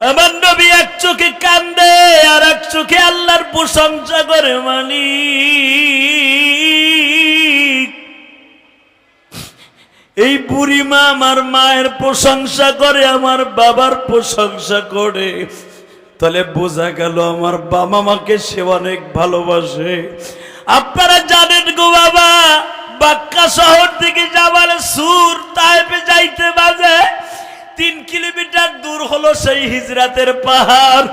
আমার নবী এক চোখে কান্দে আর এক চোখে আল্লাহর প্রশংসা করে মালিক এই বুড়ি মা আমার মায়ের প্রশংসা করে, আমার বাবার প্রশংসা করে। তাহলে বোঝা গেল আমার বাবা মাকে সে অনেক ভালোবাসে। আপনারা জানেন গো বাবা, বাক্কা শহর থেকে যাবার সুর তাইপে যাইতে বাজে। তিন কিলোমিটার দূর হলো সেই হিজরাতের পাহাড়।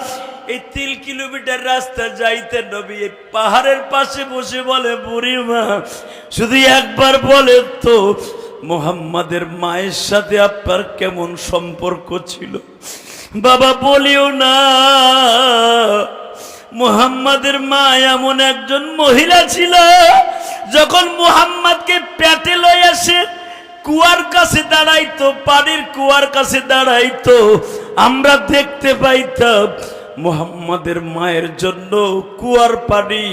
এই তিন কিলোমিটার রাস্তা যাইতে নবী পাহাড়ের পাশে বসে বলে বুড়িমা শুধু একবার বলে তো মোহাম্মদের মায়ের সাথে আপনার কেমন সম্পর্ক ছিল? বাবা, বলিও না। মুহাম্মাদের মা এমন একজন মহিলা ছিল, যখন মুহাম্মাদকে পেটে লই আসে কুয়ার কাছে দাঁড়াইতো, পানির কুয়ার কাছে দাঁড়াইতো, আমরা দেখতে পাইতাম মুহাম্মাদের মায়ের জন্য কুয়ার পানি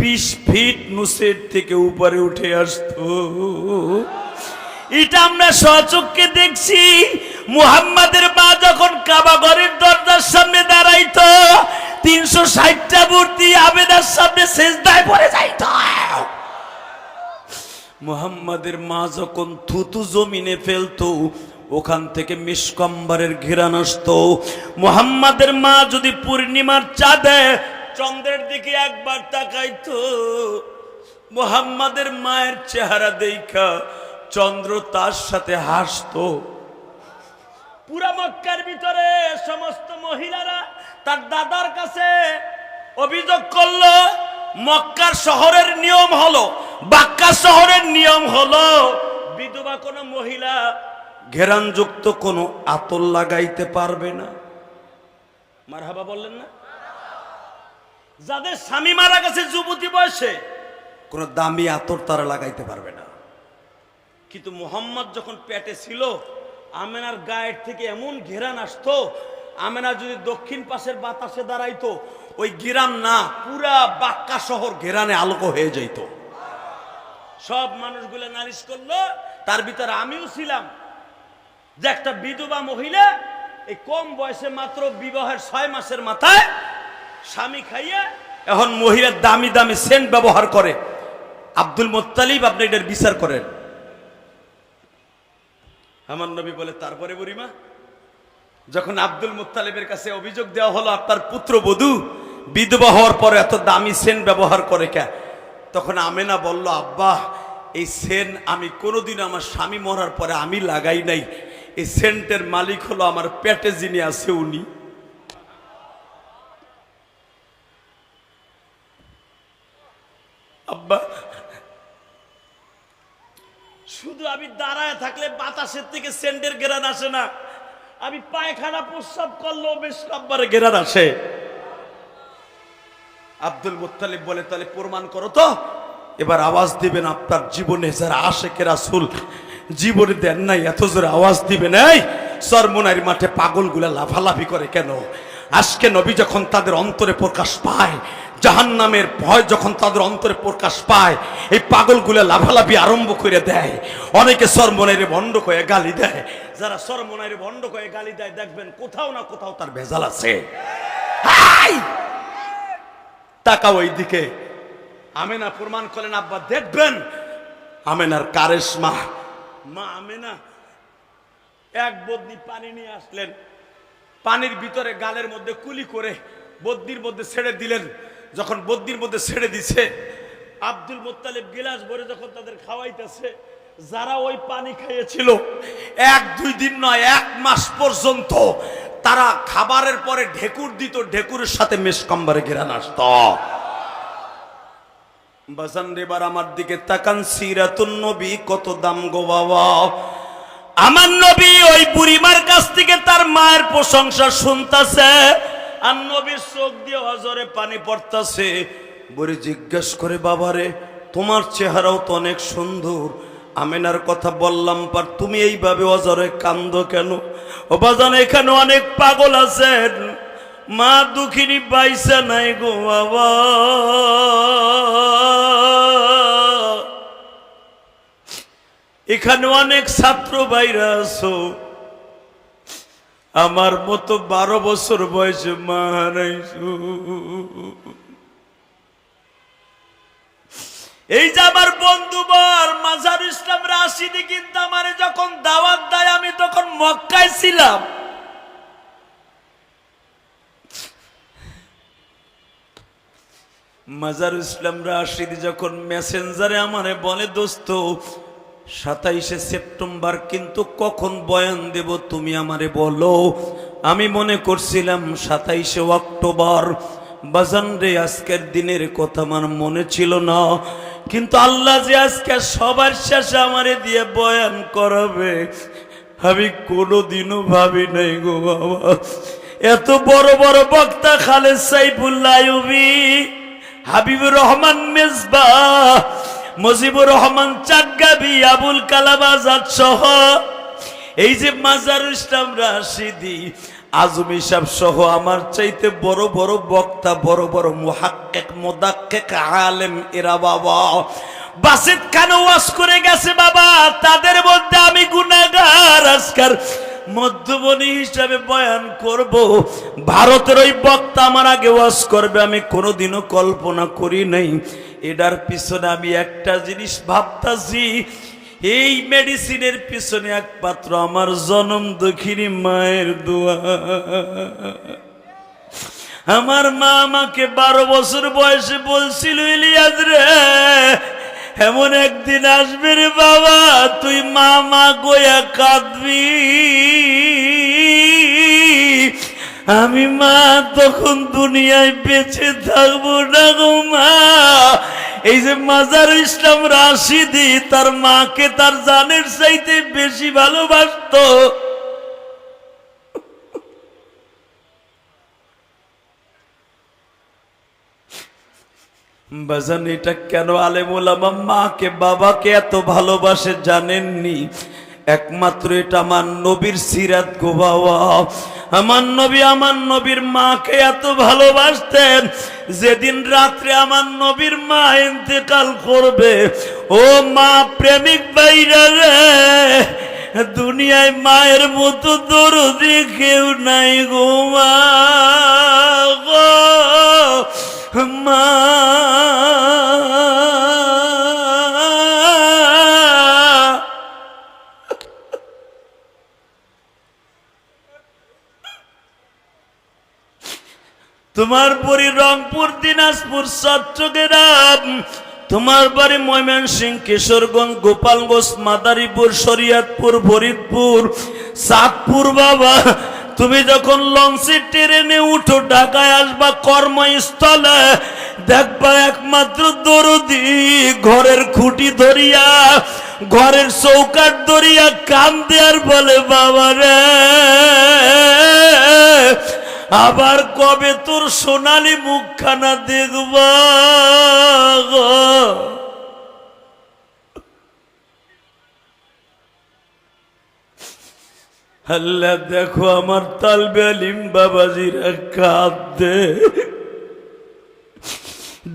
বিশ ফিট নুসের থেকে উপরে উঠে আসতো। এটা আমরা সচক্ষে দেখছি, মুহাম্মাদের মা যখন কাবা ঘরের দরজার সামনে দাঁড়াইতো, তিনশো ষাটটা মূর্তি আবেদার সামনে শেষদায় পড়ে যাইত। মুহাম্মাদের মা যখন থুতু জমিনে ফেলতো, ওখান থেকে মিসকম্বারের ঘেরান আসতো। মুহাম্মাদের মা যদি পূর্ণিমার চাঁদে চন্দ্রের দিকে একবার তাকাইতো, মুহাম্মাদের মায়ের চেহারা দেখা চন্দ্র তার সাথে হাসতো। পুরা মক্কার ভিতরে সমস্ত মহিলারা তার দাদার কাছে অভিযোগ করল, মক্কার শহরের নিয়ম হলো বাক্কা শহরের নিয়ম হলো, বিধবা কোনো মহিলা ঘেরানযুক্ত কোনো আতর লাগাইতে পারবে না। মারহাবা বললেন না? যাদের স্বামী মারা গেছে যুবতী বয়সে, কোনো দামি আতর তারা লাগাইতে পারবে না। কিন্তু মোহাম্মদ যখন পেটে ছিল, আমেনার গায়ের থেকে এমন ঘেরান আসতো, আমেনা যদি দক্ষিণ পাশের বাতাসে দাঁড়াইতো, ওই গিরাম না, পুরা বাক্কা শহর ঘেরানে আলোক হয়ে যাইত। সব মানুষগুলো নালিশ করল, তার ভিতরে আমিও ছিলাম। যে একটা বিধবা মহিলা, এই কম বয়সে মাত্র বিবাহের ছয় মাসের মাথায় স্বামী খাইয়ে এখন মহিলার দামি দামি সেন্ট ব্যবহার করে। আব্দুল মোত্তালিব, আপনি এটার বিচার করেন। আমার নবী বলে, তারপরে বুড়িমা, যখন আব্দুল মুত্তালিবের কাছে অভিযোগ দেওয়া হলো, আপনার পুত্র বধূ বিধবা হওয়ার পরে এত দামি সেন্ট ব্যবহার করে কে? তখন আমেনা বলল, আব্বা, এই সেন আমি কোনোদিন আমার স্বামী মরার পরে আমি লাগাই নাই। এই সেন্টের মালিক হলো আমার পেটে যিনি আছে উনি। আব্বা, শুধু আমি দাঁড়ায় থাকলে বাতাসের থেকে সেন্টের গেরান আসে না। আমি পায়খানা প্রস্রাব করলেও বেশ কাব্বারে গেরান আসে। আব্দুল মুত্তালিব বলে, তাহলে প্রমাণ করো তো। এবার আওয়াজ দিবেন আপনার জীবনে যারা আশেকে রাসুল, জীবনে দেন নাই, এত জোরে আওয়াজ দিবেন, এই সরমোনারি মাঠে পাগলগুলা লাফালাফি করে কেন? আজকে নবী যখন তাদের অন্তরে প্রকাশ পায় জাহান নামের ভয় যখন তাদের অন্তরে প্রকাশ পায়, এই পাগলগুলো লাফালাফি আরম্ভ করে দেয়। অনেকে সরমনাইরে ভণ্ড হয়ে গালি দেয়। যারা সরমনাইরে ভণ্ড হয়ে গালি দেয়, দেখবেন কোথাও না কোথাও তার ভেজাল আছে। হাই! তাকাও ওই দিকে আমেনা প্রমাণ করেন আব্বা, দেখবেন? আমেনার কারেশ মা আমেনা, এক বদনি পানি নিয়ে আসলেন। পানির ভিতরে গালের মধ্যে কুলি করে বদ্দির মধ্যে ছেড়ে দিলেন। যখন বদ্দির মধ্যে ছেড়ে দিছে, আব্দুল মোত্তালিব গিলাস ভরে যখন তাদের খাওয়াইতেছে, যারা ওই পানি খাইয়েছিল, এক দুই দিন নয়, এক মাস পর্যন্ত তারা খাবারের পরে ঢেকুর দিত, ঢেকুরের সাথে মেসকম্বারে ঘেরান আসত। বাজান এবার আমার দিকে তাকান, সিরাতুন নবী, কত দাম গো বাবা। আমার নবী ওই বুড়িমার কাছ থেকে তার মায়ের প্রশংসা শুনতাছে, আর নবীর চোখ দিয়ে অজরে পানি পড়তাছে। বুড়ি জিজ্ঞেস করে, বাবারে, তোমার চেহারাও তো অনেক সুন্দর। আমেনার কথা বললাম, পার তুমি এইভাবে অজরে কান্দ কেন? ও বাজান, এখানে অনেক পাগল আছেন। মা দুঃখিনী পাইছে নাই গো বাবা। এখানে অনেক ছাত্র বাইরা আছো। আমার মতো বারো বছর বয়সে মা এই যে আমার বন্ধু বর, মাজার ইসলাম রাশিদি কিন্তু আমারে যখন দাওয়াত দেয়, আমি তখন মক্কায় ছিলাম। মাজার ইসলাম রাশিদি যখন মেসেঞ্জারে আমারে বলে, দোস্ত, সাতাইশে সেপ্টেম্বর কিন্তু কখন বয়ান দেব তুমি আমারে বলো? আমি মনে করছিলাম, সাতাইশে অক্টোবর। বাজান রে, আজকের দিনের কথা আমার মনে ছিল না। কিন্তু আল্লাহ যে আজকে সবার শেষে আমারে দিয়ে বয়ান করাবে, আমি কোনোদিনও ভাবি নাই গো বাবা। এত বড় বড় বক্তা খালেদ সাইফুল্লাহ আইয়ুবী, হাবিবুর রহমান মেজবা, মুজিবুর রহমান চাগ্গাবি, আবুল কালাম আজাদ সহ, এই যে মাজারুল ইসলাম রাশিদি আজমি সাহেব সহ আমার চাইতে বড় বড় বক্তা, বড় বড় মুহাক্কেক, মুদাক্কেক আলেম, এরা বাবা। বাসিত খান ওয়াজ করে গেছে বাবা? তাদের মধ্যে আমি গুনাহগার, আজকার মধ্যমণি হিসাবে বয়ান করব। ভারতের ওই বক্তা আমার আগে ওয়াজ করবে, আমি কোনোদিনও কল্পনা করি নাই। এটার পিছনে আমি একটা জিনিস ভাবতাছি এই মেডিসিনের পিছনে একমাত্র আমার জনম দক্ষিণী মায়ের দোয়া। আমার মা আমাকে বারো বছর বয়সে বলছিল, ইলিয়াস রে, এমন একদিন আসবে রে বাবা, তুই মা মা গোয়া কাঁদবি। আমি মা, তখন দুনিয়ায় বেঁচে থাকব না গো মা। এই যে মাজার ইসলাম রাশিদি, তার মাকে তার জানের চাইতে বেশি ভালোবাসতো। বাজান, এটা কেন আলেমুল আমার মাকে, বাবাকে এত ভালোবাসে জানেননি? একমাত্র এটা আমার নবীর সিরাত গো বাবা আমার নবী আমার নবীর মাকে এত ভালোবাসতেন, যেদিন রাত্রে আমার নবীর মা ইন্তেকাল করবে, ও মা প্রেমিক বাইরা রে, দুনিয়ায় মায়ের মতো দরদি কেউ নাই গো মা মা। তোমার বাড়ি রংপুর, দিনাজপুর চট্টগ্রাম তোমার বাড়ি ময়মনসিং, কিশোরগঞ্জ, গোপালগঞ্জ, মাদারীপুর, শরিয়তপুর, ফরিদপুর চাঁদপুর বাবা। তুমি যখন লঞ্চে ট্রেনে উঠো, ঢাকায় আসবা কর্মস্থলে, দেখবা একমাত্র দরদি, ঘরের খুঁটি ধরিয়া, ঘরের চৌকাট ধরিয়া কান দেয়ার বলে, বাবা রে। আবার কবে তোর সোনালি মুখখানা দেখবা? আল্লাহ, দেখো আমার তালবে আলিম বাবাজিরা কাঁদে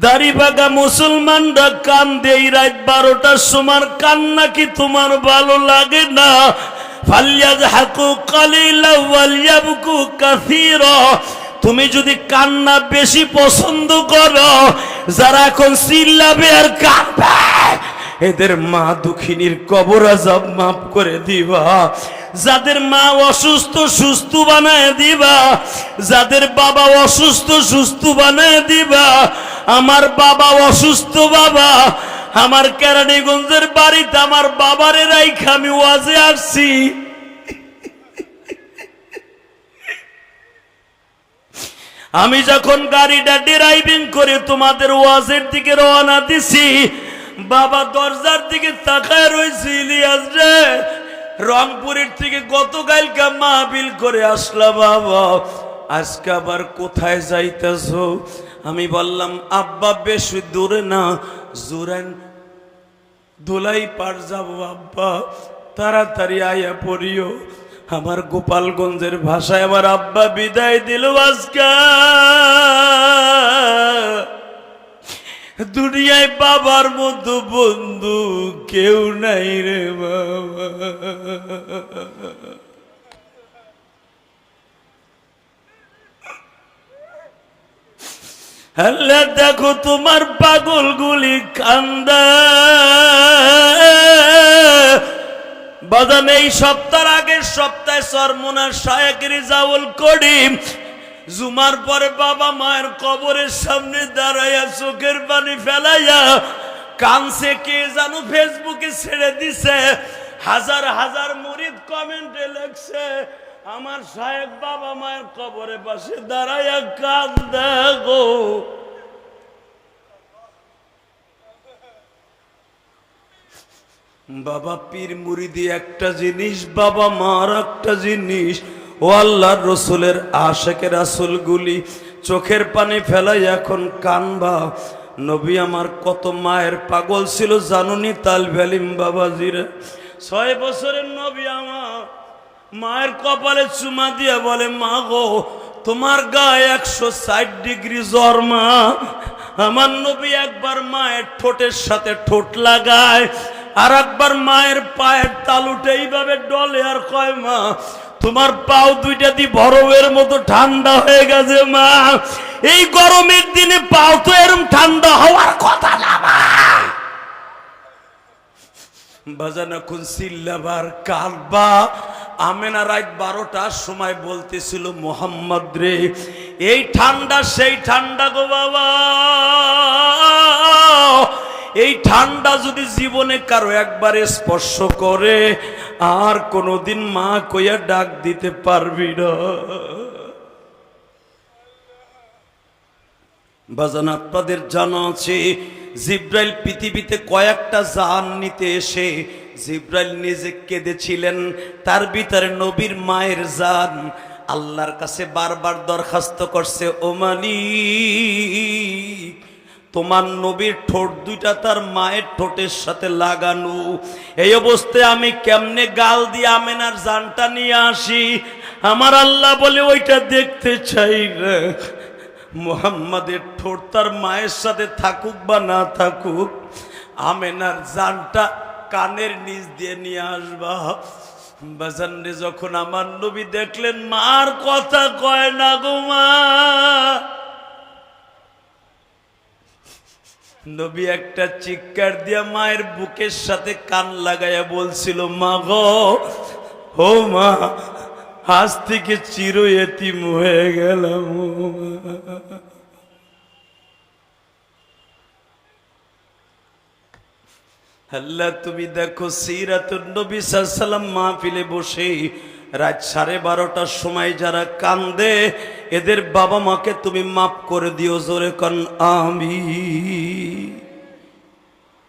দাড়ি বাগা মুসলমানরা কান্দে, এই রাত বারোটার সময় কান্না কি তোমার ভালো লাগে না ফালিয়াজহাকু কালিলা ওয়ালিয়াবকু কাসীরা। তুমি যদি কান্না বেশি পছন্দ করো, যারা এখন চিল্লাবে আর কাঁদবে, এদের মা দুঃখিনীর কবর আজাব মাফ করে দিবা। যাদের মা অসুস্থ, সুস্থ বানায় দিবা। যাদের বাবা অসুস্থ, সুস্থ বানায় দিবা। আমার বাবা অসুস্থ বাবা আমার কেরানীগঞ্জের বাড়িতে আমার বাবারে রাইখা আমি ওয়াজে আসছি। আমি যখন গাড়িটা ড্রাইভিং করে তোমাদের ওয়াজের দিকে রওনা দিছি, বাবা দরজার দিকে তাকায় রয়েছে ইলিয়াস রে, রংপুরের থেকে গতকালকে মাহবিল করে আসলাম বাবা, আজকে আবার কোথায় যাইতেছ? আমি বললাম, আব্বা বেশি দূরে না জুরেন, ধুলাই পার যাব, আব্বা, তাড়াতাড়ি আয়া পড়িও। আমার গোপালগঞ্জের ভাষায় আমার আব্বা বিদায় দিল আজকা। দুনিয়ায় বাবার মতো বন্ধু কেউ নাই রে বাবা। আল্লাহ, দেখো তোমার পাগলগুলি কান্দা। বাদাম এই সপ্তাহ আগের সপ্তাহে সরমোনার শায়কের জাউল করিম জুমার পরে বাবা মায়ের কবরের সামনে দাঁড়াইয়া চোখের পানি ফেলাইয়া কানছে কে জানো ফেসবুকে ছেড়ে দিছে। হাজার হাজার মুরিদ কমেন্টে লেখছে আমার সাহেব বাবা মায়ের কবরে পাশে দাঁড়াইয়া কান্দে গো। বাবা পীর মুরিদি একটা জিনিস, বাবা মার একটা জিনিস। ও আল্লাহর রসুলের আশেকের আসলগুলি চোখের পানি ফেলাই এখন কানবা নবী আমার কত মায়ের পাগল ছিল জানুনি তাল ভ্যালিম বাবাজিরা। ছয় বছরের নবী আমার মায়ের কপালে চুমা দিয়ে বলে, মা গো, তোমার গায়ে একশো ষাট ডিগ্রি জ্বর, মা। আমার নবী একবার মায়ের ঠোঁটের সাথে ঠোঁট লাগায়, আর একবার মায়ের পায়ের তালুটা এইভাবে ডলে আর কয়, মা, তোমার পাও দুইটা দি বরফের মতো ঠান্ডা হয়ে গেছে, মা। এই গরমের দিনে পাও তো এরম ঠান্ডা হওয়ার কথা না, মা। বাজান এখন সিল্লাবার কালবা? আমেনা রাত বারোটার সময় বলতেছিল, মোহাম্মদ রে, এই ঠান্ডা, সেই ঠান্ডা গো বাবা। এই ঠান্ডা যদি জীবনে কারও একবারে স্পর্শ করে, আর কোনোদিন মা কইয়া ডাক দিতে পারবি না। বাজান আপনাদের জানা আছে জিব্রাইল পৃথিবীতে কয়েকটা জান নিতে এসে জিব্রাইল নিজে কেঁদেছিলেন। তার ভিতরে নবীর মায়ের জান আল্লাহর কাছে বারবার দরখাস্ত করছে ওমালি তোমার নবীর ঠোঁট দুইটা তার মায়ের ঠোঁটের সাথে লাগানো। এই অবস্থায় আমি কেমনে গাল দিয়ে আমেনার জানটা নিয়ে আসি? আমার আল্লাহ বলে, ওইটা দেখতে চাই না। মোহাম্মদের ঠোঁট তার মায়ের সাথে থাকুক বা না থাকুক, আমেনার জানটা কানের নিচ দিয়ে নিয়ে আসবা। বাজান রে যখন আমার নবী দেখলেন, মার কথা কয় না গো মা। নবী একটা চিৎকার দিয়া মায়ের বুকের সাথে কান লাগাইয়া বলছিল, মা গো, ও মা আজ থেকে চির এতিম হয়ে গেলাম। আল্লাহ, তুমি দেখো সিরাতুন নবী সাল্লাম মাহফিলে বসে রাত সাড়ে বারোটার সময় যারা কান্দে, এদের বাবা মাকে তুমি মাফ করে দিও জোরে কন আমি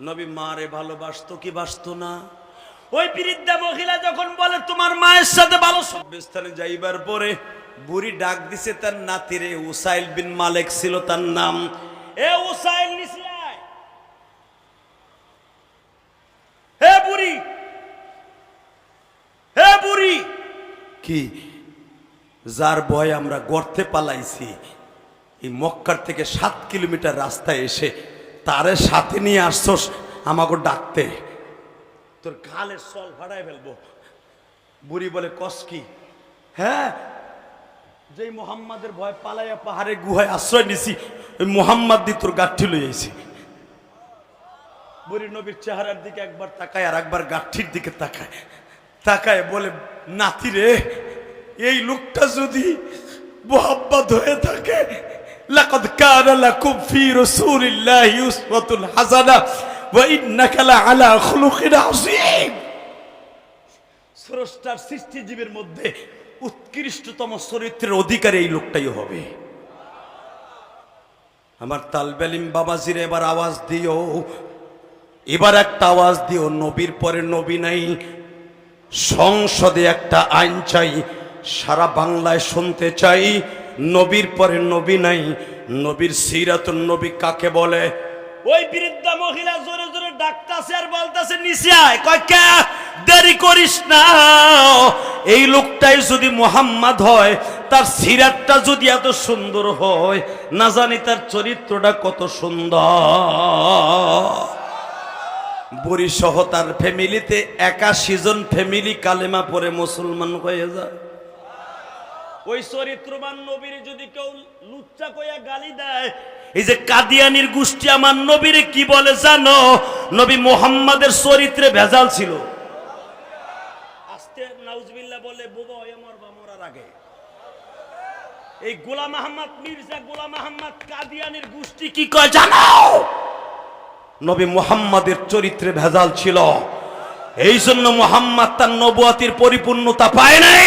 নবী মারে ভালোবাসতো কি বাসতো না? ওই বৃদ্ধা মহিলা যখন বলে তোমার মায়ের সাথে ভালো স্থানে যাইবার পরে বুড়ি ডাক দিছে তার নাতিরে উসাইল বিন মালিক ছিল তার নাম। এ উসাইল হে বুড়ি হে বুড়ি। কি? যার ভয় আমরা গর্তে পালাইছি। এই মক্কার থেকে সাত কিলোমিটার রাস্তায় এসে তারে সাথে নিয়ে আসছস আমাকে ডাকতে। তোর গালের সল ভাড়ায় ফেলব। বুড়ি বলে, কস কি? হ্যাঁ যেই মোহাম্মদের ভয় পালাইয়া পাহাড়ে গুহায় আশ্রয় নিছি, ওই মোহাম্মদ দি তোর গাঠি লই আইছি। বুড়ি নবীর চেহারার দিকে একবার তাকায় আর একবার গাঠির দিকে তাকায়। তাকায় বলে, নাতি রে, এই লোকটা যদি মোহাম্মদ হয়ে থাকে, লাকাদ কানা লাকুম ফি রাসূলিল্লাহি উসওয়াতুন হাসানাহ লাআলা খুলুকিন আযীম। স্রষ্টার সৃষ্টিজীবের মধ্যে উৎকৃষ্টতম চরিত্রের অধিকারী এই লোকটাই হবে। আমার তালবেলিম বাবাজির এবার আওয়াজ দিও। এবার একটা আওয়াজ দিও, নবীর পরে নবী নাই। সংসদে একটা আইন চাই, সারা বাংলায় শুনতে চাই, নবীর পরে নবী নাই। নবীর সিরাতুন নবী কাকে বলে? ওই বৃদ্ধা মহিলা জোরে জোরে ডাকতাছে আর বলতাছে, নিচে আয়। কয় দেরি করিস না। এই লোকটাই যদি মোহাম্মদ হয়, তার সিরাতটা যদি এত সুন্দর হয়, না জানি তার চরিত্রটা কত সুন্দর। বুড়ি সহ তার ফ্যামিলিতে একাশি জন ফ্যামিলি কালেমা পরে মুসলমান হয়ে যায়। ওই চরিত্রবান নবীর যদি কেউ লুচ্চা কইয়া গালি দেয়, এই যে কাদিয়ানির গোষ্ঠী আমার নবীরে কি বলে জানো? নবী মোহাম্মদের চরিত্রে ভেজাল ছিল। আস্তে নাউজবিল্লাহ বলে, বুবা হয়ে মরবা মরার আগে। এই গোলাম আহমদ, মির্জা গোলাম আহমদ কাদিয়ানির গোষ্ঠী কি কয় জানো? নবী মুহাম্মাদের চরিত্রে ভেজাল ছিল। এই জন্য মোহাম্মদ তার নবুয়াতির পরিপূর্ণতা পায় নাই।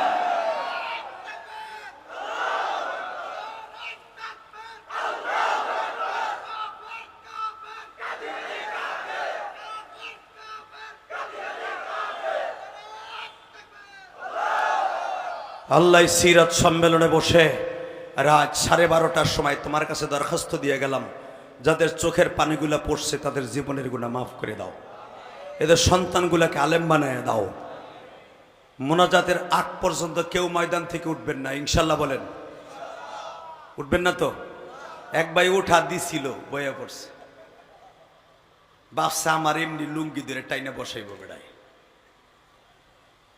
আল্লাহ সিরাত সম্মেলনে বসে রাত সাড়ে বারোটার সময় তোমার কাছে দরখাস্ত দিয়ে গেলাম, যাদের চোখের পানিগুলা পড়ছে তাদের জীবনের গুণা মাফ করে দাও। এদের সন্তানগুলাকে আলেম বানায় দাও। মোনাজাতের আগ পর্যন্ত কেউ ময়দান থেকে উঠবেন না, ইনশাল্লাহ বলেন। উঠবেন না তো? এক ভাই উঠা দিছিল, বইয়া পড়ছে। বাপসা আমার এমনি লুঙ্গি ধরে টাইনে বসাইব বেড়ায়।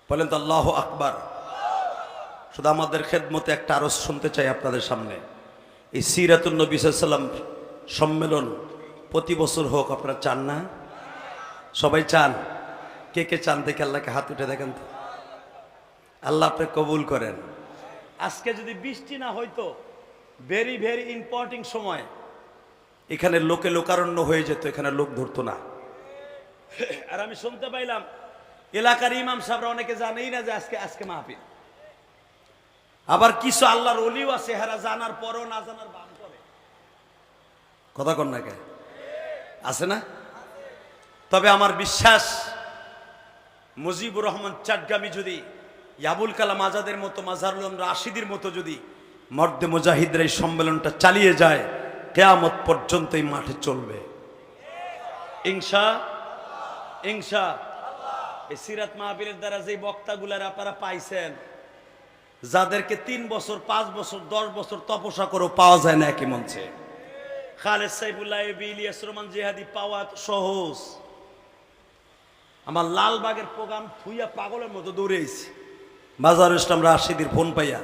বলেন তো, আল্লাহ আকবার। শুধু আমাদের খেদমতে একটা আরজ শুনতে চাই আপনাদের সামনে। এই সিরাতুল নবী সাল্লাম সম্মেলন প্রতি বছর হোক, আপনারা চান না? সবাই চান? কে কে চান দেখে আল্লাহকে হাত উঠে দেখেন তো। আল্লাহ আপনি কবুল করেন। আজকে যদি বৃষ্টি না হইতো ভেরি ভেরি ইম্পর্টেন্ট সময়, এখানে লোকে লোকারণ্য হয়ে যেত, এখানে লোক ধরতো না। আর আমি শুনতে পাইলাম, এলাকার ইমাম সাহেবরা অনেকে জানেই না যে আজকে আজকে মাহফিল। আবার কিছু আল্লাহর অলিও আছে, হেরা জানার পরও না জানার বাম করে। কথা কন না কে আছে না? তবে আমার বিশ্বাস, মুজিবুর রহমান চাটগামি যদি, ইয়াবুল কালাম আজাদের মতো, মাজারুল রাশিদির মতো যদি, মর্দে মুজাহিদের এই সম্মেলনটা চালিয়ে যায়, কেয়ামত পর্যন্ত এই মাঠে চলবে। ইংসা ইংসা এই সিরাত মাহবিলের দ্বারা যে বক্তাগুলার আপনারা পাইছেন যাদেরকে তিন বছর, পাঁচ বছর, দশ বছর তপস্যা করেও পাওয়া যায় না একই মঞ্চে। খালেদ সাইফুল্লাহ রহমান জিহাদি পাওয়া সহজ। আমার লালবাগের প্রোগ্রাম থুইয়া পাগলের মতো দৌড়েছি বাজার ইসলাম রাশিদির ফোন পাইয়া।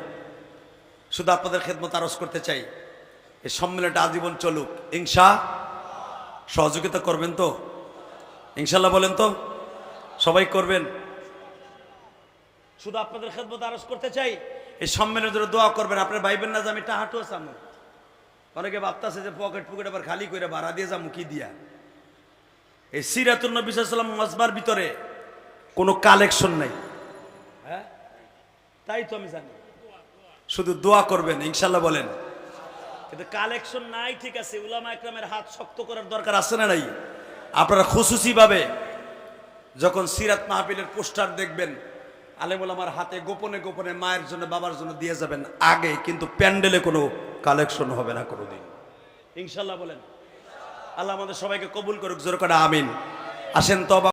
শুধু আপনাদের খেদমত আরজ করতে চাই, এই সম্মেলনটা আজীবন চলুক। ইংসা সহযোগিতা করবেন তো? ইনশাল্লাহ বলেন তো? সবাই করবেন? শুধু আপনাদের খেদমত আরজ করতে চাই, এই সম্মেলনের জন্য দোয়া করবেন। আপনার ভাইবেন না যে আমি টাহাটু আসামু। অনেকে ভাবতেছে যে পকেট পুকেট আবার খালি করে ভাড়া দিয়ে যাব, কি দিয়া? এই সিরাতুল নবী সাল্লাম মজবার ভিতরে কোনো কালেকশন নাই। হ্যাঁ? তাই তো আমি জানি। শুধু দোয়া করবেন, ইনশাল্লাহ বলেন। কিন্তু কালেকশন নাই, ঠিক আছে, উলামা একরামের হাত শক্ত করার দরকার আছে না নাই? আপনারা খুশুসি ভাবে যখন সিরাত মাহফিলের পোস্টার দেখবেন আলেমুল আমার হাতে গোপনে গোপনে মায়ের জন্য, বাবার জন্য দিয়ে যাবেন আগে, কিন্তু প্যান্ডেলে কোনো কালেকশন হবে না কোনো দিন ইনশাল্লাহ বলেন। আল্লাহ আমাদের সবাইকে কবুল করুক, জোর করে আমিন। আসেন তো